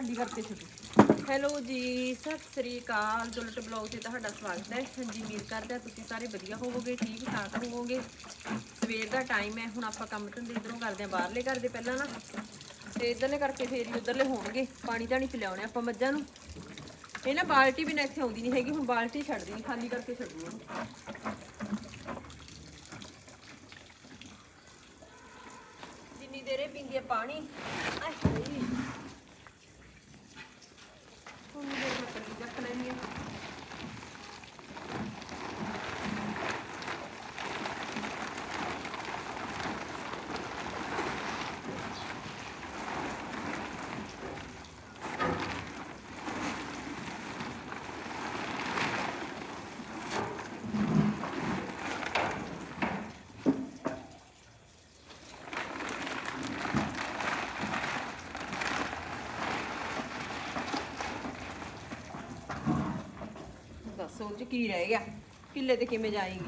ਖਾਲੀ ਕਰਕੇ ਛੱਡੋ। ਹੈਲੋ ਜੀ, ਸਤਿ ਸ੍ਰੀ ਅਕਾਲ। ਦੁਲਟ ਬਲੌਗ ਤੇ ਤੁਹਾਡਾ ਸਵਾਗਤ ਹੈ। ਹਾਂਜੀ, ਉਮੀਦ ਕਰਦੇ ਹਾਂ ਤੁਸੀਂ ਸਾਰੇ ਵਧੀਆ ਹੋਵੋਗੇ, ਠੀਕ ਠਾਕ ਹੋਵੋਗੇ। ਸਵੇਰ ਦਾ ਟਾਈਮ ਹੈ, ਹੁਣ ਆਪਾਂ ਕੰਮ ਧੰਦੇ ਇਧਰੋਂ ਕਰਦੇ ਹਾਂ, ਬਾਹਰਲੇ ਕਰਦੇ ਪਹਿਲਾਂ ਨਾ। ਤੇ ਇਧਰਲੇ ਕਰਕੇ ਫੇਰ ਹੀ ਉਧਰਲੇ ਹੋਣਗੇ। ਪਾਣੀ ਤਾਂ ਨਹੀਂ ਪਿਲਾਉਣੇ ਆਪਾਂ ਮੱਝਾਂ ਨੂੰ। ਇਹ ਨਾ ਬਾਲਟੀ ਵੀ ਨਾ ਇੱਥੇ ਆਉਂਦੀ ਨਹੀਂ ਹੈਗੀ, ਹੁਣ ਬਾਲਟੀ ਛੱਡ ਦੇਣੀ ਖਾਲੀ ਕਰਕੇ ਛੱਡੂ ਜਿੰਨੀ ਦੇਰ ਇਹ ਪੀਂਦੀ ਹੈ ਪਾਣੀ, ਆਏ ਹਾਏ ਉਨੀ ਦੇਰ ਮੈਂ ਕੱਲੀ ਚੱਕ ਚ ਕੀ ਰਹਿ ਗਿਆ? ਕਿੱਲੇ ਤੇ ਕਿਵੇਂ ਜਾਏਗੀ?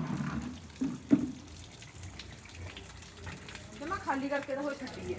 ਜਮਾ ਖਾਲੀ ਕਰਕੇ ਤਾਂ ਹੋਈ ਛੱਡੀ ਹੈ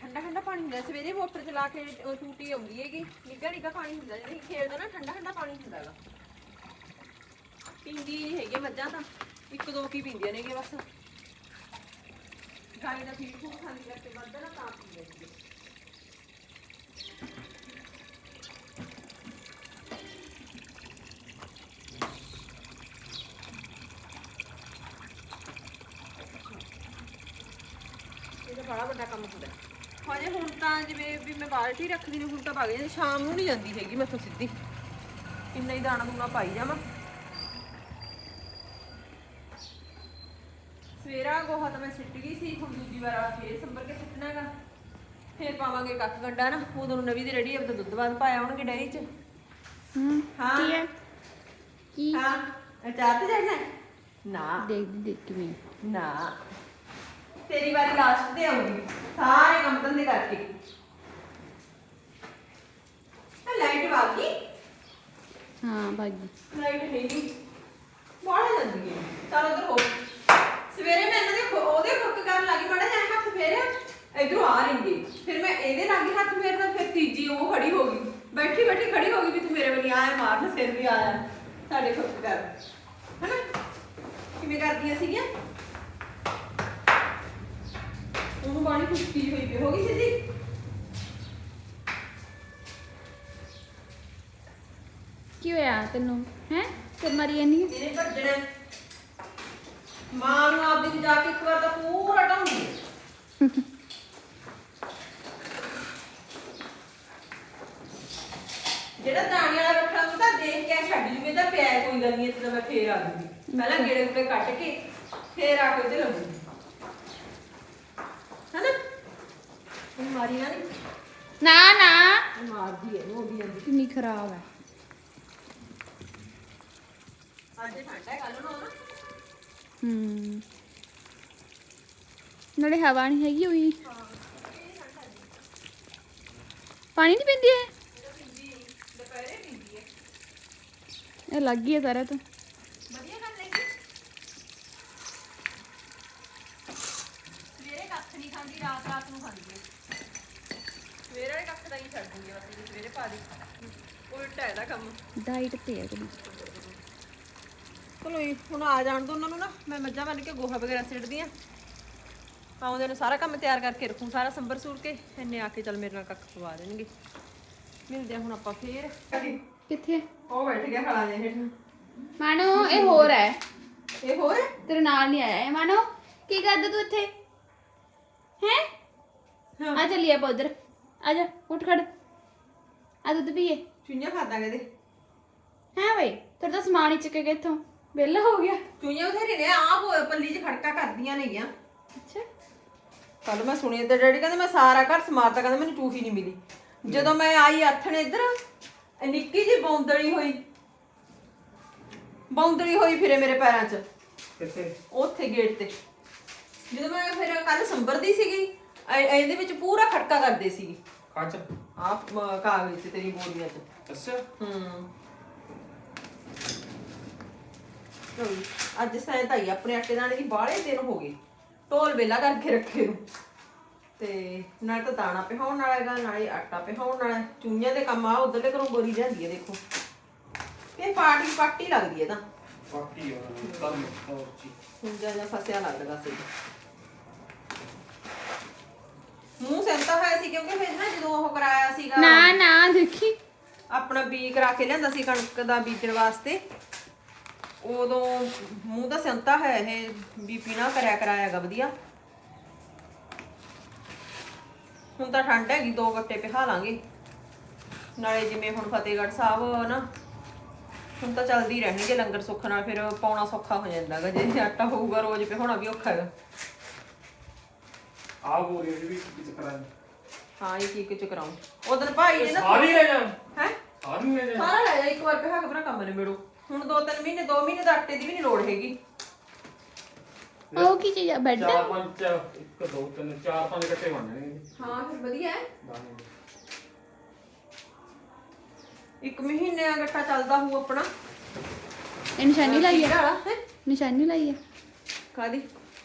ਠੰਡਾ ਠੰਡਾ ਪਾਣੀ ਹੁੰਦਾ, ਸਵੇਰੇ ਮੋਟਰ ਚਲਾ ਕੇ ਉਹ ਟੂਟੀ ਆਉਂਦੀ ਹੈਗੀ, ਨਿੱਘਾ ਨਿੱਘਾ ਪਾਣੀ ਹੁੰਦਾ, ਜਿਹੜੀ ਖੇਡਦਾ ਨਾ ਠੰਡਾ ਠੰਡਾ ਪਾਣੀ ਹੁੰਦਾ ਹੈਗਾ ਪੀਂਦੀ ਨਹੀਂ ਹੈਗੇ ਮੱਝਾਂ ਤਾਂ, ਇੱਕ ਦੋ ਕੀ ਪੀਂਦੀਆਂ ਨੇਗੇ ਬਸ। ਗਾਈ ਦਾ ਫੀਡ ਫੂਡ ਖਾਂਦੀ ਕਰਕੇ ਵੱਧਦਾ ਨਾ ਤਾਂ ਪੀਂਦੇ ਨੇਗੇ। ਇਹ ਤਾਂ ਬੜਾ ਵੱਡਾ ਕੰਮ ਹੁੰਦਾ। ਹਜੇ ਹੁਣ ਤਾਂ ਜਿਵੇਂ ਵੀ ਮੈਂ ਬਾਲਟੀ ਰੱਖਦੀ ਨਹੀਂ ਹੁਣ ਤਾਂ ਭਗ ਜਾਂਦੀ ਸ਼ਾਮ ਨੂੰ ਨਹੀਂ ਜਾਂਦੀ ਹੈਗੀ ਮੈਥੋਂ ਸਿੱਧੀ। ਇੰਨਾ ਹੀ ਦਾਣਾ ਦੂਣਾ ਪਾਈ ਜਾਵਾਂ। ਸਵੇਰਾ ਗੋਹਾ ਤਾਂ ਮੈਂ ਸਿੱਟ ਗਈ ਸੀ ਹੁਣ ਦੂਜੀ ਵਾਰ ਆ ਫੇਰ ਸੰਭਰ ਕੇ ਸਿੱਟਣਾਗਾ ਫੇਰ ਪਾਵਾਂਗੇ ਕੱਖ ਗੰਡਾ ਨਾ ਉਦੋਂ ਨੂੰ ਨਵੀਂ ਦੀ ਰੈਡੀ ਆਪਦਾ ਦੁੱਧ ਬਾਦ ਪਾਇਆ ਆਉਣਗੇ ਡੈਰੀ 'ਚ। ਹੂੰ ਹਾਂ। ਕੀ ਹੈ? ਕੀ? ਹਾਂ ਅਚਾਰ ਤੇ ਜਾਣਾ ਨਾ। ਦੇਖਦੀ ਦੇਖ ਕਿਵੇਂ ਨਾ। ਤੇਰੀ ਵਾਰੀ ਲਾਸਟ ਤੇ ਆਉਗੀ ਸਾਰੇ ਕੰਮ ਧੰਦੇ ਕਰਕੇ। ਆ ਲਾਈਟ ਵਾਗੀ ਹਾਂ ਬਾਗੀ ਲਾਈਟ ਹੈ ਨਹੀਂ। ਬਾਹਰ ਜਾਂਦੀ ਹੈ। ਚਲ ਉਧਰ ਹੋ। ਸਵੇਰੇ ਮੈਂ ਇਹਨਾਂ ਦੇ ਉਹਦੇ ਖੁੱਕ ਕਰਨ ਲੱਗੀ ਬੜਾ ਜਾਂ ਹੱਥ ਫੇਰਿਆ ਇਧਰੋਂ ਆ ਰਹੀ ਫਿਰ ਮੈਂ ਇਹਦੇ ਲਾਗੇ ਹੱਥ ਫੇਰਦਾ ਫਿਰ ਤੀਜੀ ਉਹ ਖੜੀ ਹੋ ਗਈ। ਬੈਠੀ ਬੈਠੀ ਖੜੀ ਹੋ ਗਈ ਵੀ ਤੂੰ ਮੇਰੇ ਵੱਲ ਆਇਆ ਮਾਰ ਸਿਰ ਵੀ ਆਇਆ ਸਾਡੇ ਖੁੱਕ ਕਰ। ਹਨਾ? ਕਿਵੇਂ ਕਰਦੀਆਂ ਸੀਗੀਆਂ? ਉਹਨੂੰ ਬਾਣੀ ਖੁਸ਼ਕੀ ਹੋਈ ਪਈ ਹੋ ਗਈ ਸਿੱਧੀ? ਕੀ ਹੋਇਆ ਤੈਨੂੰ ਹੈ? ਤੇ ਮਰੀ ਨਹੀਂ ਇਹਨੇ ਭੱਜਣਾ। ਮਾਂ ਨੂੰ ਆਪਦੀ ਨੂੰ ਜਾ ਕੇ ਇੱਕ ਵਾਰ ਤਾਂ ਪੂਰਾ ਢਾਉਂਦੀ ਹੈ ਜਿਹੜਾ ਦਾਣੇ ਵਾਲਾ ਰੱਖਣਾ ਉਹ ਤਾਂ ਦੇਖ ਕੇ ਛੱਡ ਜੂਗੇ ਤਾਂ ਪਿਆ ਹੈ, ਕੋਈ ਗੱਲ ਨਹੀਂ ਇੱਥੇ ਤਾਂ ਮੈਂ ਫੇਰ ਆ ਜੂਗੀ। ਪਹਿਲਾਂ ਗੇੜੇ ਗੁੜੇ ਕੱਟ ਕੇ ਫੇਰ ਆ ਕੇ ਤੇ ਲੱਗੂਗੀ ਹਨਾ? ਇਹ ਮਾਰੀ ਨਾ ਨਹੀਂ ਨਾ ਨਾ। ਇਹ ਮਾਰਦੀ ਹੈ ਉਹ ਵੀ ਜਾਂਦੀ ਕਿੰਨੀ ਖਰਾਬ ਹੈ ਅੱਜ ਠੰਡਾ ਹੈ ਕੱਲ ਨੂੰ ਆਉਣਾ। ਹੂੰ। ਨਾਲੇ ਹਵਾ ਨਹੀਂ ਹੈਗੀ ਹੋਈ ਪਾਣੀ ਨਹੀਂ ਪੀਂਦੀ ਹੈ ਦੁਪਹਿਰੇ ਪੀਂਦੀ ਹੈ ਇਹ ਲੱਗ ਗਈ ਹੈ ਸਾਰਾ ਤੋਂ ਵਧੀਆ ਗੱਲ ਹੈ ਜੀ ਸਵੇਰੇ ਕੱਖ ਨਹੀਂ ਖਾਂਦੀ? ਰਾਤ ਰਾਤ ਨੂੰ ਖਾਂਦੀ ਹੈ। ਸਵੇਰੇ ਵਾਲੇ ਕੱਖ ਦਾ ਹੀ ਛੱਡ ਦਿੰਦੀ ਆ ਬਸ ਸਵੇਰੇ ਪਾ ਦੇ ਉਲਟਾ ਇਹਦਾ ਕੰਮ। ਡਾਈਟ ਤੇ ਹੈ ਕੁੜੀ ਚਲੋ ਜੀ ਹੁਣ ਆ ਜਾਣ ਦੋ ਉਹਨਾਂ ਨੂੰ ਨਾ। ਮੈਂ ਮੱਝਾਂ ਬੰਨ ਕੇ ਗੋਹਾ ਵਗੈਰਾ ਸਿੱਟਦੀ ਆ ਆਉਂਦੇ ਨੂੰ ਸਾਰਾ ਕੰਮ ਤਿਆਰ ਕਰਕੇ ਰੱਖੂ ਸਾਰਾ ਸੰਭਰ ਸੂਰ ਕੇ। ਇੰਨੇ ਆ ਕੇ ਚੱਲ ਮੇਰੇ ਨਾਲ ਕੱਖ ਪਵਾ ਦੇਣਗੇ। ਮਿਲਦੇ ਆ ਹੁਣ ਆਪਾਂ ਫੇਰ। ਕਿੱਥੇ? ਉਹ ਬੈਠ ਗਿਆ ਖੜਾ ਜੇ ਹੇਠ। ਮਾਨੋ ਇਹ ਹੋਰ ਹੈ। ਇਹ ਹੋਰ ਹੈ? ਤੇਰੇ ਨਾਲ ਨਹੀਂ ਆਇਆ। ਇਹ ਮਾਨੋ ਕੀ ਕਰਦਾ ਤੂੰ ਇੱਥੇ? ਹੈ? ਹਾਂ। ਆ ਚੱਲੀਏ ਆਪਾਂ ਉਧਰ। ਆ ਜਾ ਉੱਠ ਖੜ। ਆ ਦੁੱਧ ਪੀਏ। ਚੁੰਝਾ ਖਾਦਾ ਕਦੇ ਹੈ ਬਈ ਤੇਰਾ ਤਾਂ ਸਮਾਨ ਹੀ ਚੱਕੇ ਗਏ ਇੱਥੋਂ। ਵਿਹਲਾ ਹੋ ਗਿਆ। ਚੁੰਝਾ ਬਥੇਰੇ ਨੇ ਆਪ ਪੱਲੀ 'ਚ ਖੜਕਾ ਕਰਦੀਆਂ ਨੇਗੀਆਂ। ਅੱਛਾ। ਕੱਲ ਮੈਂ ਸੁਣਿਆ ਤੇ ਡੈਡੀ ਕਹਿੰਦੇ ਮੈਂ ਸਾਰਾ ਘਰ ਸਮਾਰਤਾ ਕਹਿੰਦਾ ਮੈਨੂੰ ਚੂਹੀ ਨਹੀਂ ਮਿਲੀ। ਜਦੋਂ ਮੈਂ ਆਈ ਆਥਣੇ ਇੱਧਰ ਇਹ ਨਿੱਕੀ ਜੀ ਬੌਂਦਲੀ ਹੋਈ। ਬੌਂਦਲੀ ਹੋਈ ਫਿਰੇ ਮੇਰੇ ਪੈਰਾਂ 'ਚ। ਕਿੱਥੇ? ਉੱਥੇ ਗੇਟ ਤੇ। ਜਦੋਂ ਮੈਂ ਫਿਰ ਕੱਲ ਸੰਭਰਦੀ ਸੀਗੀ ਇਹ- ਇਹਦੇ ਵਿੱਚ ਪੂਰਾ ਖੜਕਾ ਕਰਦੇ ਸੀਗੀ। ਕੱਚ ਆਪ ਕਾਗਜ਼ 'ਚ ਤੇਰੀ ਬੋਰੀਆਂ 'ਚ। ਅੱਛਾ। ਹੂੰ। ਲਓ ਜੀ, ਅੱਜ ਸੈਂ ਤਾਈ ਆਪਣੇ ਆਟੇ ਦਾਣੇ ਦੀ ਬਾਹਲੇ ਦਿਨ ਹੋ ਗਏ। ਢੋਲ ਵੇਲਾ ਕਰਕੇ ਰੱਖੇ ਨੂੰ। ਤੇ ਨਾਲ ਤਾਂ ਦਾਣਾ ਪਿਹਾਉਣ ਵਾਲਾ ਹੈਗਾ ਨਾਲੇ ਆਟਾ ਪਿਹਾਉਣ ਵਾਲਾ। ਹੈ। ਚੂਈਆਂ ਦੇ ਕੰਮ ਆ ਉਧਰਲੇ ਘਰੋਂ ਬੋਰੀ ਜਾਂਦੀ ਹੈ ਦੇਖੋ। ਇਹ ਪਾਰਟੀ ਪਾਰਟੀ ਲੱਗਦੀ ਹੈ ਤਾਂ। ਪਾਰਟੀ ਆ ਕੰਮ ਹੋਰ ਚੀ ਹੁੰਜਾ ਜਾਂ ਫਸਿਆ ਲੱਗਦਾ ਸੀ। ਮੂੰਹ ਸੈਂਤਾ ਹੋਇਆ ਸੀ ਕਿਉਂਕਿ ਫਿਰ ਨਾ ਜਦੋਂ ਉਹ ਕਰਾਇਆ ਸੀਗਾ ਨਾ ਨਾ ਦੇਖੀ। ਆਪਣਾ ਬੀ ਕਰਾ ਕੇ ਲਿਆਂਦਾ ਸੀ ਕਣਕ ਦਾ ਬੀਜਣ ਵਾਸਤੇ। ਉਦੋਂ ਮੂੰਹ ਦਾ ਸੰਤਾ ਹੈ ਇਹ ਬੀਪੀ ਨਾ ਕਰਿਆ ਕਰਾਇਆਗਾ ਵਧੀਆ। ਹੁਣ ਤਾਂ ਠੰਡ ਹੈਗੀ ਦੋ ਗੱਟੇ ਪਿਹਾ ਲਾਂਗੇ। ਨਾਲੇ ਜਿਵੇਂ ਹੁਣ ਫਤਿਹਗੜ੍ਹ ਸਾਹਿਬ ਨਾ ਹੁਣ ਤਾਂ ਚੱਲਦੀ ਰਹਿਣਗੇ ਲੰਗਰ ਸੁੱਖ ਨਾਲ ਫਿਰ ਪਾਉਣਾ ਸੌਖਾ ਹੋ ਜਾਂਦਾਗਾ ਜੇ ਆਟਾ ਹੋਊਗਾ ਰੋਜ਼ ਪਿਹਾਉਣਾ ਵੀ ਔਖਾ ਹੈਗਾ। ਆ ਬੋਰੀ ਦੀ ਵੀ ਵਿੱਚ ਕਰਾਂ ਹਾਂ ਇਹ ਕੀ ਕੁਝ ਕਰਾਉਂ ਉਦੋਂ ਭਾਈ ਨੇ ਨਾ ਸਾਰੀ ਲੈ ਜਾ ਹੈ? ਸਾਰੀ ਲੈ ਜਾ ਸਾਰਾ ਲੈ ਜਾ ਇੱਕ ਵਾਰ ਪਿਹਾ ਕੇ ਭਰਾ ਕੰਮ ਨਿਬੇੜੋ। ਹੁਣ ਦੋ ਤਿੰਨ ਮਹੀਨੇ ਦੋ ਮਹੀਨੇ ਦਾ ਆਟੇ ਦੀ ਵੀ ਨਹੀਂ ਲੋੜ ਹੈਗੀ। ਉਹ ਕੀ ਚੀਜ਼ ਆ ਬੈੱਡ? ਚਾਰ ਪੰਜ ਇੱਕ ਦੋ ਤਿੰਨ ਚਾਰ ਪੰਜ ਕੱਟੇ ਬਣ ਜਾਣਗੇ ਹਾਂ ਫਿਰ ਵਧੀਆ ਹੈ। ਦਾਣੇ। ਇੱਕ ਮਹੀਨੇ ਦਾ ਗੱਟਾ ਚੱਲਦਾ ਹੋਊ ਆਪਣਾ। ਇਹ ਨਿਸ਼ਾਨੀ ਲਾਈ ਹੈ? ਨਿਸ਼ਾਨੀ ਲਾਈ ਹੈ ਕਾਦੀ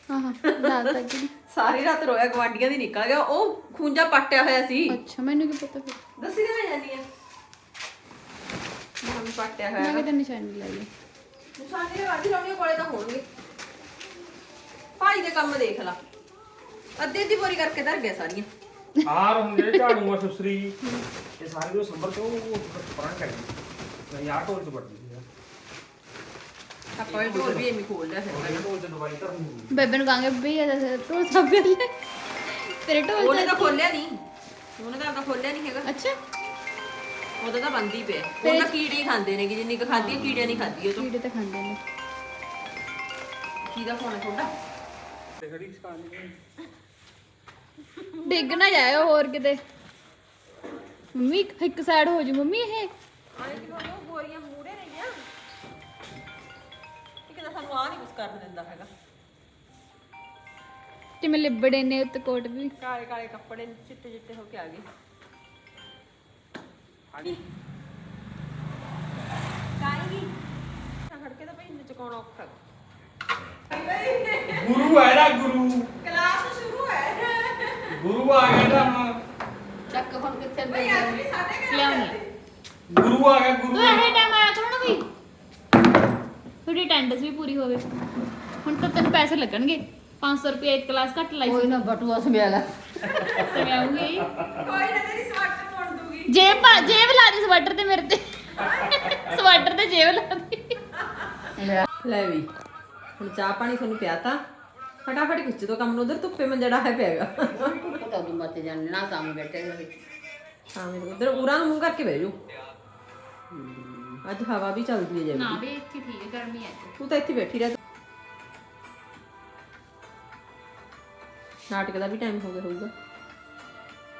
ਹਾਂ ਹਾਂ ਦਾਲ ਤੱਕ ਦੀ ਸਾਰੀ ਰਾਤ ਰੋਇਆ ਗਵਾਂਡੀਆਂ ਦੀ ਨਿਕਲ ਗਿਆ ਉਹ ਖੂੰਜਾ ਪੱਟਿਆ ਹੋਇਆ ਸੀ। ਅੱਛਾ ਮੈਨੂੰ ਕੀ ਪਤਾ ਫਿਰ? ਦੱਸੀ ਤੇ ਮੈਂ ਜਾਨੀ ਆ। ਮੈਂ ਪੱਟਿਆ ਮੈਂ ਹੋਇਆ ਕਿਤੇ ਨਿਸ਼ਾਨੀ ਲਾਈ। ਨਿਸ਼ਾਨੇ ਦੇ ਵਾਦੀ ਲਾਉਣੇ ਕੋਲੇ ਤਾਂ ਹੋਣਗੇ। ਭਾਈ ਦੇ ਕੰਮ ਦੇਖ ਲਾ। ਅੱਧੇ ਦੀ ਬੋਰੀ ਕਰਕੇ ਧਰ ਗਿਆ ਸਾਰੀਆਂ। ਆਰ ਹੁੰਦੇ ਝਾੜੂ ਆ ਸੁਸਰੀ। ਇਹ ਸਾਰੇ ਜੋ ਸੰਭਰ ਤੋਂ ਉਹ ਪਰਾਂ ਕਰ ਗਈ ਮੈਂ ਯਾਰ ਟੋਲ ਚ ਵੜ ਗਈ ਆਪਾਂ ਢੋਲ ਵੀ ਐਵੇਂ ਖੋਲ ਲਿਆ ਫਿਰ ਬੇਬੇ ਨੂੰ ਕਹਾਂਗੇ ਵੀ ਇਹ ਢੋਲ ਸਭ ਕਰ ਲੈ ਤੇਰੇ ਢੋਲ ਉਹਨੇ ਤਾਂ ਖੋਲਿਆ ਨਹੀਂ ਉਹਨੇ ਤਾਂ ਆਪਣਾ ਖੋਲਿਆ ਨਹੀਂ ਹੈਗਾ। ਅੱਛਾ। ਉਹਦਾ ਤਾਂ ਬੰਦ ਹੀ ਪਿਆ। ਉਹ ਤਾਂ ਕੀੜੇ ਹੀ ਖਾਂਦੇ ਨੇ ਕਿ ਜਿੰਨੀ ਕੁ ਖਾਧੀ ਹੈ, ਕੀੜਿਆਂ ਨਹੀਂ ਖਾਧੀ ਉਹ ਤੋਂ। ਕੀੜੇ ਤਾਂ ਖਾਂਦੇ ਨੇ। ਕਿਹਦਾ ਫੋਨ ਹੈ ਤੁਹਾਡਾ? ਤੇ ਖੜੀ ਸਕਾਨੀ ਡਿੱਗ ਨਾ ਜਾਇਓ ਹੋਰ ਕਿਤੇ। ਮੰਮੀ ਇੱਕ ਸਾਈਡ ਹੋ ਜੂ। ਮੰਮੀ ਇਹ। ਸਾਨੂੰ ਆ ਨਹੀਂ ਕੁਝ ਕਰਨ ਦਿੰਦਾ ਹੈਗਾ। ਕਿਵੇਂ ਲਿਬੜੇ ਨੇ ਉੱਤੇ ਕੋਟ ਵੀ? ਕਾਲੇ ਕਾਲੇ ਕੱਪੜੇ ਚਿੱਟੇ ਚਿੱਟੇ ਹੋ ਕੇ ਆ ਗਏ। ਹਾਂਜੀ। ਕਾਇਗੀ ਖੜ ਕੇ ਤਾਂ ਭਈ ਚਕਾਉਣਾ ਔਖਾ ਗੁਰੂ ਹੈ ਨਾ ਗੁਰੂ। ਕਲਾਸ ਸ਼ੁਰੂ ਹੈ। ਗੁਰੂ ਆ ਗਿਆ ਤਾਂ ਹੁਣ। ਚੱਕ ਹੁਣ ਕਿੱਥੇ ਲਿਆਉਣੀ। ਗੁਰੂ ਆ ਗਿਆ ਗੁਰੂ ਤੂੰ ਇਹ ਟਾਈਮ ਆਇਆ ਕਰੋ ਨਾ ਵੀ ਤੁਹਾਡੀ ਅਟੈਂਡੈਂਸ ਵੀ ਪੂਰੀ ਹੋਵੇ। ਹੁਣ ਤਾਂ ਤੈਨੂੰ ਪੈਸੇ ਲੱਗਣਗੇ। 500 ਰੁਪਏ ਇੱਕ ਕਲਾਸ ਘੱਟ ਲਾਈ ਕੋਈ ਨਾ ਬਟੂਆ ਸਮਿਆਲਾ ਸਵਾਉਂਗੀ ਕੋਈ ਨਾ ਤੇਰੀ ਸਵਾਟ ਪਾਉਣ ਦੂਗੀ ਜੇਬ ਪਾ- ਜੇਬ ਲਾ ਦੇ ਸਵਾਟਰ ਤੇ ਮੇਰੇ ਤੇ। ਸਵਾਟਰ ਤੇ ਜੇਬ ਲਾ ਦੇ। ਲੈ ਵੀ ਹੁਣ ਚਾਹ ਪਾਣੀ ਤੁਹਾਨੂੰ ਪਿਆਤਾ। ਫਟਾਫਟ ਖਿੱਚ ਦੋ ਕੰਮ ਨੂੰ ਉਧਰ ਧੁੱਪੇ ਮੰਜੜਾ ਹੈ ਪਿਆਗਾ ਪਤਾ ਤੂੰ ਮੱਤ ਜਾਣੇ ਨਾ ਸਾਹਮਣੇ ਬੈਠੇ ਹੋਏ। ਹਾਂ ਮੇਰੇ ਉਧਰ ਉਰਾਂ ਨੂੰ ਮੂੰਹ ਕਰਕੇ ਬਹਿ ਜਾਓ ਅੱਜ ਹਵਾ ਵੀ ਚੱਲਦੀ ਹੈ ਜਿਵੇਂ ਨਾ ਵੀ ਇੱਥੇ ਠੀਕ ਹੈ ਗਰਮੀ ਹੈ ਤੂੰ ਤਾਂ ਇੱਥੇ ਬੈਠੀ ਰਹਿ। ਨਾਟਕ ਦਾ ਵੀ ਟਾਈਮ ਹੋ ਗਿਆ ਹੋਊਗਾ।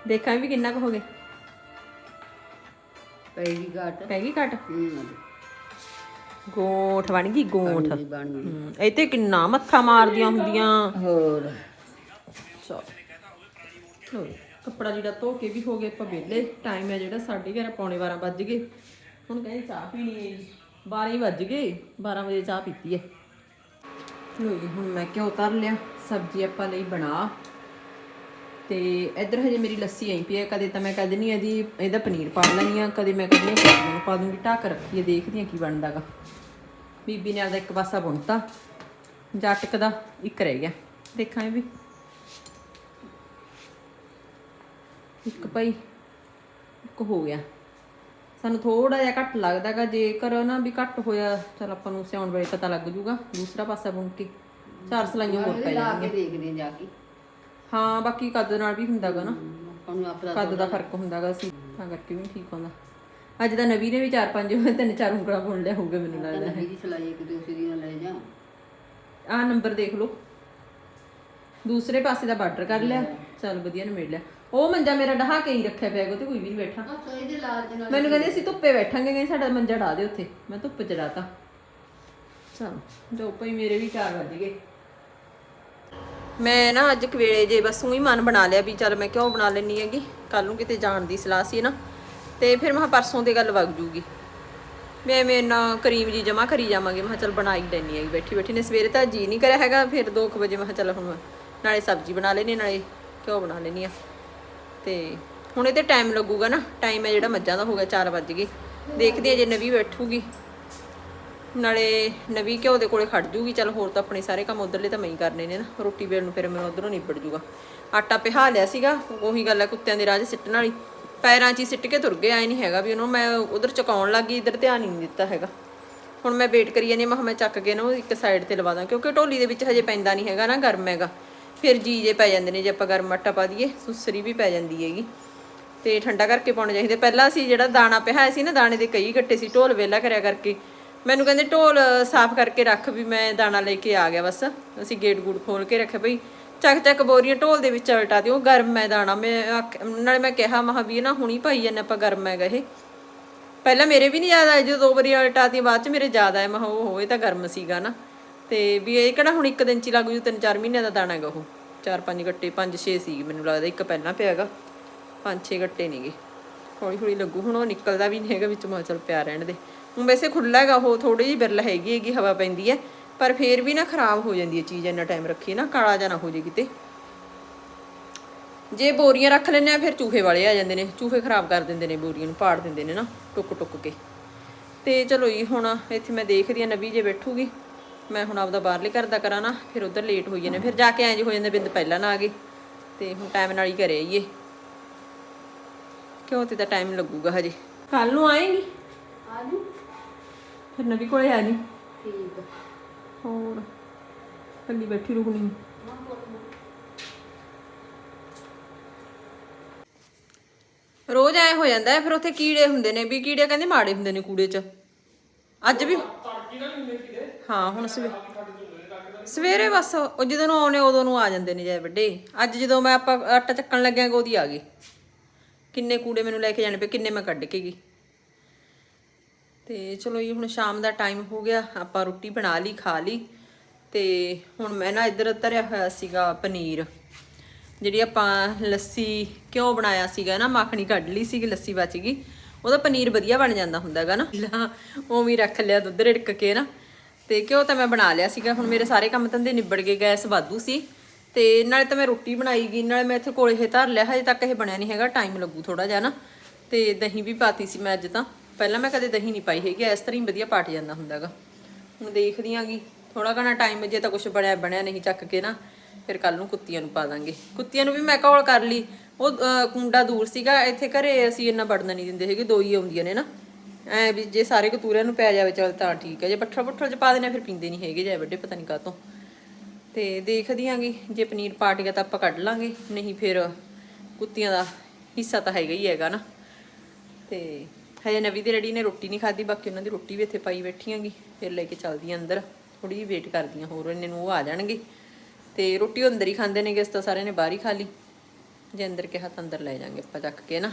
ਦੇਖਾਂ ਵੀ ਕਿੰਨਾ ਕੁ ਹੋ ਗਿਆ। ਪੈਗੀ ਘਾਟ। ਪੈ ਗਈ ਘਟ? ਹੂੰ। ਗੋਠ ਬਣ ਗਈ ਗੋਠ। ਬਣ ਗਈ। ਹਮ, ਇਹ ਤੇ ਕਿੰਨਾ ਮੱਥਾ ਮਾਰਦੀਆਂ ਹੁੰਦੀਆਂ। ਹੋਰ। ਚਲੋ। ਲਓ ਜੀ, ਕੱਪੜਾ ਜਿਹੜਾ ਧੋ ਕੇ ਵੀ ਹੋ ਗਏ ਆਪਾਂ ਵਿਹਲੇ। ਟਾਈਮ ਹੈ ਜਿਹੜਾ 11:30 ਪੌਣੇ 12 ਵੱਜ ਗਏ। ਹੁਣ ਕਹਿੰਦੇ ਚਾਹ ਪੀਣੀ ਹੈ ਜੀ। 12 ਵੱਜ ਗਏ 12 ਵਜੇ ਚਾਹ ਪੀਤੀ ਹੈ। ਲਓ ਜੀ, ਹੁਣ ਮੈਂ ਘਿਓ ਧਰ ਲਿਆ, ਸਬਜ਼ੀ ਆਪਾਂ ਲਈ ਬਣਾ। ਤੇ ਇੱਧਰ ਹਜੇ ਮੇਰੀ ਲੱਸੀ ਆਈ ਪਈ ਹੈ, ਕਦੇ ਤਾਂ ਮੈਂ ਕਦੇ ਨਹੀਂ ਇਹਦੀ, ਇਹਦਾ ਪਨੀਰ ਪਾ ਲੈਣੀ ਆ ਕਦੇ ਮੈਂ ਕਹਿੰਦੀ ਸਬਜ਼ੀ ਨੂੰ ਪਾ ਦੂੰਗੀ। ਢੱਕ ਰੱਖੀ ਹੈ ਦੇਖਦੀ ਆ ਕੀ ਬਣਦਾਗਾ। ਬੀਬੀ ਨੇ ਆਪਦਾ ਇੱਕ ਪਾਸਾ ਬੁਣਤਾ ਜੱਟਕ ਦਾ ਇੱਕ ਰਹਿ ਗਿਆ। ਦੇਖਾਂ ਇਹ ਵੀ। ਇੱਕ ਭਾਈ ਇੱਕ ਹੋ ਗਿਆ। ਸਾਨੂੰ ਥੋੜਾ ਜਿਹਾ ਘੱਟ ਲੱਗਦਾਗਾ ਜੇਕਰ ਨਾ ਵੀ ਘੱਟ ਹੋਇਆ ਚਲ ਆਪਾਂ ਨੂੰ ਸਿਆਉਣ ਵੇਲੇ ਪਤਾ ਲੱਗ ਜੂਗਾ ਦੂਸਰਾ ਪਾਸਾ ਬੁਣ ਕੇ ਚਾਰ ਸਲਾਈਆਂ ਹੋਰ ਪੈ ਲਾ ਜਾਣਗੀਆਂ। ਕੇ ਦੇਖਦੇ ਹਾਂ ਜਾ ਕੇ। ਹਾਂ ਬਾਕੀ ਕੱਦ ਨਾਲ ਵੀ ਹੁੰਦਾਗਾ ਨਾ। ਆਪਾਂ ਨੂੰ ਆਪਦਾ ਕੱਦ ਦਾ ਫ਼ਰਕ ਹੁੰਦਾਗਾ ਸੀ ਤਾਂ ਕਰਕੇ ਵੀ ਨੀ ਠੀਕ ਹੁੰਦਾ। ਅੱਜ ਤਾਂ ਨਵੀ ਨੇ ਵੀ ਚਾਰ ਪੰਜ ਤਿੰਨ ਚਾਰ ਉਂਗਲਾਂ ਬੁਣ ਲਿਆ ਹੋਊਗਾ ਮੈਨੂੰ ਲੱਗਦਾ ਨਵੀਂ ਦੀ ਸਲਾਈ ਇੱਕ ਦੂਸਰੀ ਨਾਲ ਲੈ ਜਾ। ਆਹ ਨੰਬਰ ਦੇਖ ਲਓ। ਦੂਸਰੇ ਪਾਸੇ ਦਾ ਬਾਰਡਰ ਕਰ ਲਿਆ। ਚੱਲ ਵਧੀਆ ਨਿਬੇੜ ਲਿਆ। ਉਹ ਮੰਜਾ ਮੇਰਾ ਡਹਾ ਕੇ ਹੀ ਰੱਖਿਆ ਪਿਆ ਗਾ ਤੇ ਕੋਈ ਵੀ ਨਹੀਂ ਬੈਠਾ। ਅੱਛਾ ਇਹਦੇ ਲਾਲ ਦੇ ਨਾਲ ਮੈਨੂੰ ਕਹਿੰਦੇ ਅਸੀਂ ਧੁੱਪੇ ਬੈਠਾਂਗੇ ਕਹਿੰਦੇ ਸਾਡਾ ਮੰਜਾ ਢਾ ਦੇ ਉੱਥੇ। ਮੈਂ ਧੁੱਪ ਚ ਡਾਤਾ ਚਲ ਜੋ ਪਈ ਮੇਰੇ ਵੀ 4 ਵੱਜ ਗਏ। ਮੈਂ ਨਾ ਅੱਜ ਕਵੇਲੇ ਜੇ ਬਸ ਉਹੀ ਮਨ ਬਣਾ ਲਿਆ ਵੀ ਚੱਲ ਮੈਂ ਕਿਉਂ ਬਣਾ ਲੈਣੀ ਹੈਗੀ। ਕੱਲ ਨੂੰ ਕਿਤੇ ਜਾਣ ਦੀ ਸਲਾਹ ਸੀ ਨਾ। ਤੇ ਫਿਰ ਮੈਂ ਪਰਸੋਂ ਤੇ ਗੱਲ ਵਗ ਜੂਗੀ। ਮੈਂ ਮੇਰੇ ਨਾਲ ਕਰੀਮ ਜੀ ਜਮਾ ਕਰੀ ਜਾਵਾਂਗੇ ਮੈਂ ਚੱਲ ਬਣਾ ਹੀ ਲੈਣੀ ਹੈਗੀ ਬੈਠੀ ਬੈਠੀ ਨੇ ਸਵੇਰੇ ਤਾਂ ਜੀ ਨਹੀਂ ਕਰਿਆ ਹੈਗਾ ਫਿਰ 2 ਵਜੇ ਮੈਂ ਚੱਲ ਹੁਣ ਨਾਲੇ ਸਬਜ਼ੀ ਬਣਾ ਲੈਣੀ ਨਾਲੇ ਘਿਓ ਬਣਾ ਲੈਣੀ ਆ ਤੇ ਹੁਣ ਇਹ ਤੇ ਟਾਈਮ ਲੱਗੂਗਾ ਨਾ ਟਾਈਮ ਹੈ ਜਿਹੜਾ ਮੱਝਾਂ ਦਾ ਹੋ ਗਿਆ 4 ਵਜ ਗਏ। ਦੇਖਦੇ ਆ ਜੇ ਨਵੀ ਬੈਠੂਗੀ। ਨਾਲੇ ਨਵੀਂ ਘਿਓ ਦੇ ਕੋਲੇ ਖੜ ਜੂਗੀ ਚਲ ਹੋਰ ਤਾਂ ਆਪਣੇ ਸਾਰੇ ਕੰਮ ਉਧਰਲੇ ਤਾਂ ਮੈਂ ਹੀ ਕਰਨੇ ਨੇ ਨਾ। ਰੋਟੀ ਵੇਲ ਨੂੰ ਫਿਰ ਮੈਨੂੰ ਉਧਰੋਂ ਨਿਬੜ ਜੂਗਾ। ਆਟਾ ਪਿਹਾ ਲਿਆ ਸੀਗਾ ਉਹੀ ਗੱਲ ਹੈ ਕੁੱਤਿਆਂ ਦੇ ਰਾਜ ਸਿੱਟਣ ਵਾਲੀ। ਪੈਰਾਂ 'ਚ ਹੀ ਸਿੱਟ ਕੇ ਤੁਰ ਗਏ ਆਏ ਨਹੀਂ ਹੈਗਾ ਵੀ ਉਹਨੂੰ। ਮੈਂ ਉਧਰ ਚਕਾਉਣ ਲੱਗੀ ਇਧਰ ਧਿਆਨ ਹੀ ਨਹੀਂ ਦਿੱਤਾ ਹੈਗਾ। ਹੁਣ ਮੈਂ ਵੇਟ ਕਰੀ ਜਾਂਦੀ ਹਾਂ, ਮੈਂ ਕਿਹਾ ਮੈਂ ਚੱਕ ਕੇ ਨਾ ਉਹ ਇੱਕ ਸਾਈਡ ਤੇ ਲਵਾ ਦਾਂ ਕਿਉਂਕਿ ਢੋਲੀ ਦੇ ਵਿੱਚ ਹਜੇ ਪੈਂਦਾ ਨਹੀਂ ਹੈਗਾ ਨਾ ਗਰਮ ਹੈਗਾ। ਫਿਰ ਜੀ ਜੇ ਪੈ ਜਾਂਦੇ ਨੇ, ਜੇ ਆਪਾਂ ਗਰਮ ਆਟਾ ਪਾ ਦਈਏ, ਸੁਸਰੀ ਵੀ ਪੈ ਜਾਂਦੀ ਹੈਗੀ। ਤੇ ਠੰਡਾ ਕਰਕੇ ਪਾਉਣਾ ਚਾਹੀਦਾ। ਪਹਿਲਾਂ ਅਸੀਂ ਜਿਹੜਾ ਦਾਣਾ ਪਿਹਾਇਆ ਸੀ ਨਾ, ਦਾਣੇ ਦੇ ਕਈ ਗੱਟੇ ਸੀ, ਢੋਲ ਵੇਲਾ ਕਰਿਆ ਕਰਕੇ। ਮੈਨੂੰ ਕਹਿੰਦੇ ਢੋਲ ਸਾਫ਼ ਕਰਕੇ ਰੱਖ ਵੀ ਮੈਂ ਦਾਣਾ ਲੈ ਕੇ ਆ ਗਿਆ ਬਸ। ਅਸੀਂ ਗੇਟ ਗੂਟ ਖੋਲ ਕੇ ਰੱਖਿਆ ਭਈ ਚੱਕ ਚੱਕ ਬੋਰੀਆਂ ਢੋਲ ਦੇ ਵਿੱਚ ਉਲਟਾ ਦਿਓ, ਗਰਮ ਹੈ ਦਾਣਾ। ਮੈਂ ਆਖ- ਨਾਲੇ ਮੈਂ ਕਿਹਾ ਮਹਾ ਵੀ ਇਹ ਨਾ ਹੁਣੀ ਪਾਈ ਜਾਂਦੇ ਆਪਾਂ, ਗਰਮ ਹੈਗਾ ਇਹ। ਪਹਿਲਾਂ ਮੇਰੇ ਵੀ ਨਹੀਂ ਯਾਦ ਆਇਆ ਜਦੋਂ ਦੋ ਵਾਰੀ ਉਲਟਾਤੀ ਬਾਅਦ ਚ ਮੇਰੇ ਯਾਦ ਆਇਆ ਮੈਂ ਕਿਹਾ ਉਹ ਇਹ ਤਾਂ ਗਰਮ ਸੀਗਾ ਨਾ। ਤੇ ਵੀ ਇਹ ਕਿਹੜਾ ਹੁਣ ਇੱਕ ਦਿਨ ਚ ਹੀ ਲੱਗ ਜੂ, ਤਿੰਨ ਚਾਰ ਮਹੀਨਿਆਂ ਦਾ ਦਾਣਾ ਹੈਗਾ ਉਹ। ਚਾਰ ਪੰਜ ਗੱਟੇ, ਪੰਜ ਛੇ ਸੀ ਮੈਨੂੰ ਲੱਗਦਾ, ਇੱਕ ਪਹਿਲਾਂ ਪਿਆ ਹੈਗਾ ਪੰਜ ਛੇ ਗੱਟੇ ਨੇਗੇ। ਹੌਲੀ ਹੌਲੀ ਲੱਗੂ। ਹੁਣ ਉਹ ਨਿਕਲਦਾ ਵੀ ਨਹੀਂ ਹੈਗਾ, ਵਿੱਚ ਮੈਂ ਚਲ ਪਿਆ ਰਹਿਣ ਦੇ। ਹੁਣ ਵੈਸੇ ਖੁੱਲਾ ਹੈਗਾ ਉਹ ਥੋੜੀ ਜਿਹੀ ਬਿਰਲ ਹੈਗੀ ਹੈਗੀ, ਹਵਾ ਪੈਂਦੀ ਹੈ। ਪਰ ਫੇਰ ਵੀ ਨਾ ਖਰਾਬ ਹੋ ਜਾਂਦੀ ਹੈ ਚੀਜ਼, ਇੰਨਾ ਟਾਈਮ ਰੱਖੀ ਨਾ, ਕਾਲਾ ਜਾਂ ਨਾ ਹੋ ਜੇ ਕਿਤੇ। ਜੇ ਬੋਰੀਆਂ ਰੱਖ ਲੈਂਦੇ ਆ ਫਿਰ ਚੂਹੇ ਵਾਲੇ ਆ ਜਾਂਦੇ ਨੇ। ਚੂਹੇ ਖਰਾਬ ਕਰ ਦਿੰਦੇ ਨੇ, ਬੋਰੀਆਂ ਨੂੰ ਪਾੜ ਦਿੰਦੇ ਨੇ ਨਾ ਟੁੱਕ ਟੁੱਕ ਕੇ। ਤੇ ਚਲੋ ਜੀ, ਹੁਣ ਇੱਥੇ ਮੈਂ ਦੇਖਦੀ ਆ ਨਵੀ ਜੇ ਬੈਠੂਗੀ। ਮੈਂ ਹੁਣ ਆਪਦਾ ਬਾਹਰਲੇ ਘਰ ਦਾ ਕਰਾਂ ਨਾ ਫਿਰ ਉਧਰ ਲੇਟ ਹੋਈ ਜਾਂਦੇ ਫਿਰ ਜਾ ਕੇ ਐਂ ਜੇ ਹੋ ਜਾਂਦੇ ਬਿੰਦ ਪਹਿਲਾਂ ਨਾ ਆ ਗਏ ਤੇ ਹੁਣ ਟਾਈਮ ਨਾਲ ਹੀ ਘਰੇ ਆਈਏ। ਕਿਉਂ ਤੇ ਤਾਂ ਟਾਈਮ ਲੱਗੂਗਾ ਹਜੇ। ਕੱਲ ਨੂੰ ਆਏਗੀ? ਆ ਜੂ ਫਿਰ ਨਵੀ ਕੋਲੇ ਆ ਜੀ। ਠੀਕ। ਹੋਰ ਕੱਲੀ ਬੈਠੀ ਰੁਕਣੀ ਰੋਜ਼ ਐ ਹੋ ਜਾਂਦਾ ਹੈ, ਫਿਰ ਉੱਥੇ ਕੀੜੇ ਹੁੰਦੇ ਨੇ ਵੀ ਕੀੜੇ ਕਹਿੰਦੇ ਮਾੜੇ ਹੁੰਦੇ ਨੇ ਕੂੜੇ 'ਚ। ਅੱਜ ਵੀ ਹਾਂ, ਹੁਣ ਸਵੇ, ਸਵੇਰੇ ਬਸ ਉਹ ਜਦੋਂ ਨੂੰ ਆਉਣੇ ਉਦੋਂ ਨੂੰ ਆ ਜਾਂਦੇ ਨੇ ਜਾਏ ਵੱਡੇ। ਅੱਜ ਜਦੋਂ ਮੈਂ ਆਪਾਂ ਆਟਾ ਚੱਕਣ ਲੱਗਿਆ ਉਹਦੀ ਆ ਗਈ। ਕਿੰਨੇ ਕੂੜੇ ਮੈਨੂੰ ਲੈ ਕੇ ਜਾਣੇ ਪਏ, ਕਿੰਨੇ ਮੈਂ ਕੱਢ ਕੇ ਗਈ। ਤੇ ਚਲੋ ਜੀ, ਹੁਣ ਸ਼ਾਮ ਦਾ ਟਾਈਮ ਹੋ ਗਿਆ, ਆਪਾਂ ਰੋਟੀ ਬਣਾ ਲਈ, ਖਾ ਲਈ। ਤੇ ਹੁਣ ਮੈਂ ਨਾ ਇੱਧਰ ਧਰਿਆ ਹੋਇਆ ਸੀਗਾ ਪਨੀਰ। ਜਿਹੜੀ ਆਪਾਂ ਲੱਸੀ ਕਿਉਂ ਬਣਾਇਆ ਸੀਗਾ ਨਾ, ਮੱਖਣੀ ਕੱਢ ਲਈ ਸੀਗੀ, ਲੱਸੀ ਬਚ ਗਈ। ਉਹਦਾ ਪਨੀਰ ਵਧੀਆ ਬਣ ਜਾਂਦਾ ਹੁੰਦਾਗਾ ਨਾ। ਉਹ ਵੀ ਰੱਖ ਲਿਆ ਦੁੱਧ ਰਿੜਕ ਕੇ ਨਾ। ਤੇ ਘਿਓ ਤਾਂ ਮੈਂ ਬਣਾ ਲਿਆ ਸੀਗਾ। ਹੁਣ ਮੇਰੇ ਸਾਰੇ ਕੰਮ ਧੰਦੇ ਨਿਬੜ ਗਏ, ਗੈਸ ਵਾਧੂ ਸੀ। ਤੇ ਨਾਲੇ ਤਾਂ ਮੈਂ ਰੋਟੀ ਬਣਾਈ ਗਈ, ਨਾਲੇ ਮੈਂ ਇੱਥੇ ਕੋਲੇ ਇਹ ਧਰ ਲਿਆ, ਹਜੇ ਤੱਕ ਇਹ ਬਣਿਆ ਨਹੀਂ ਹੈਗਾ, ਟਾਈਮ ਲੱਗੂ ਥੋੜਾ ਜਿਹਾ ਨਾ। ਤੇ ਦਹੀਂ ਵੀ ਪਾਤੀ ਸੀ ਮੈਂ ਅੱਜ ਤਾਂ। ਪਹਿਲਾਂ ਮੈਂ ਕਦੇ ਦਹੀਂ ਨਹੀਂ ਪਾਈ ਹੈਗੀ, ਇਸ ਤਰ੍ਹਾਂ ਹੀ ਵਧੀਆ ਪਾਟ ਜਾਂਦਾ ਹੁੰਦਾਗਾ। ਹੁਣ ਦੇਖਦੀ ਆਂਗੀ ਥੋੜਾ ਘਣਾ ਟਾਈਮ ਜੇ ਤਾਂ ਕੁਝ ਬਣਿਆ ਬਣਿਆ ਨਹੀਂ ਚੱਕ ਕੇ ਨਾ, ਫਿਰ ਕੱਲ ਨੂੰ ਕੁੱਤੀਆਂ ਨੂੰ ਪਾ ਦਾਂਗੇ। ਕੁੱਤੀਆਂ ਨੂੰ ਵੀ ਮੈਂ ਕੌਲ ਕਰ ਲਈ। ਉਹ ਕੁੰਡਾ ਦੂਰ ਸੀਗਾ, ਇੱਥੇ ਘਰੇ ਅਸੀਂ ਇੰਨਾ ਵੜਨ ਨਹੀਂ ਦਿੰਦੇ ਹੈਗੇ, ਦੋ ਹੀ ਆਉਂਦੀਆਂ ਨੇ ਨਾ। ਐ ਵੀ ਜੇ ਸਾਰੇ ਕਤੂਰਿਆਂ ਨੂੰ ਪੈ ਜਾਵੇ, ਚਲ ਤਾਂ ਠੀਕ ਹੈ ਜੇ ਪੱਠਲ ਪੁੱਠਲ ਚ ਪਾ ਦੇਣਾ ਫਿਰ ਪੀਂਦੇ ਨਹੀਂ ਹੈਗੇ ਜੇ ਵੱਡੇ, ਪਤਾ ਨਹੀਂ ਕਾਤੋਂ ਤੇ ਦੇਖਦੀ ਆਂਗੀ ਜੇ ਪਨੀਰ ਪਾਟ ਗਿਆ ਤਾਂ ਆਪਾਂ ਕੱਢ ਲਾਂਗੇ, ਨਹੀਂ ਫਿਰ ਕੁੱਤੀਆਂ ਦਾ ਹਿੱਸਾ ਤਾਂ ਹੈਗਾ ਹੀ ਹੈਗਾ ਨਾ। ਤੇ ਹਜੇ ਨਵੀਂ ਦੀ ਰੈਡੀ ਨੇ ਰੋਟੀ ਨਹੀਂ ਖਾਧੀ, ਬਾਕੀ ਉਹਨਾਂ ਦੀ ਰੋਟੀ ਵੀ ਇੱਥੇ ਪਾਈ ਬੈਠੀਆਂਗੀ ਫਿਰ ਲੈ ਕੇ ਚੱਲਦੀ ਅੰਦਰ। ਥੋੜੀ ਜਿਹੀ ਵੇਟ ਕਰਦੀਆਂ ਹੋਰ ਇੰਨੇ ਨੂੰ ਉਹ ਆ ਜਾਣਗੇ। ਤੇ ਰੋਟੀ ਉਹ ਅੰਦਰ ਹੀ ਖਾਂਦੇ ਨੇ ਕਿਸ ਤਾਂ ਸਾਰਿਆਂ ਨੇ ਬਾਹਰ ਹੀ ਖਾ ਲਈ। ਜੇ ਅੰਦਰ ਕਿਹਾ ਤਾਂ ਅੰਦਰ ਲੈ ਜਾਾਂਗੇ ਆਪਾਂ ਚੱਕ ਕੇ ਨਾ।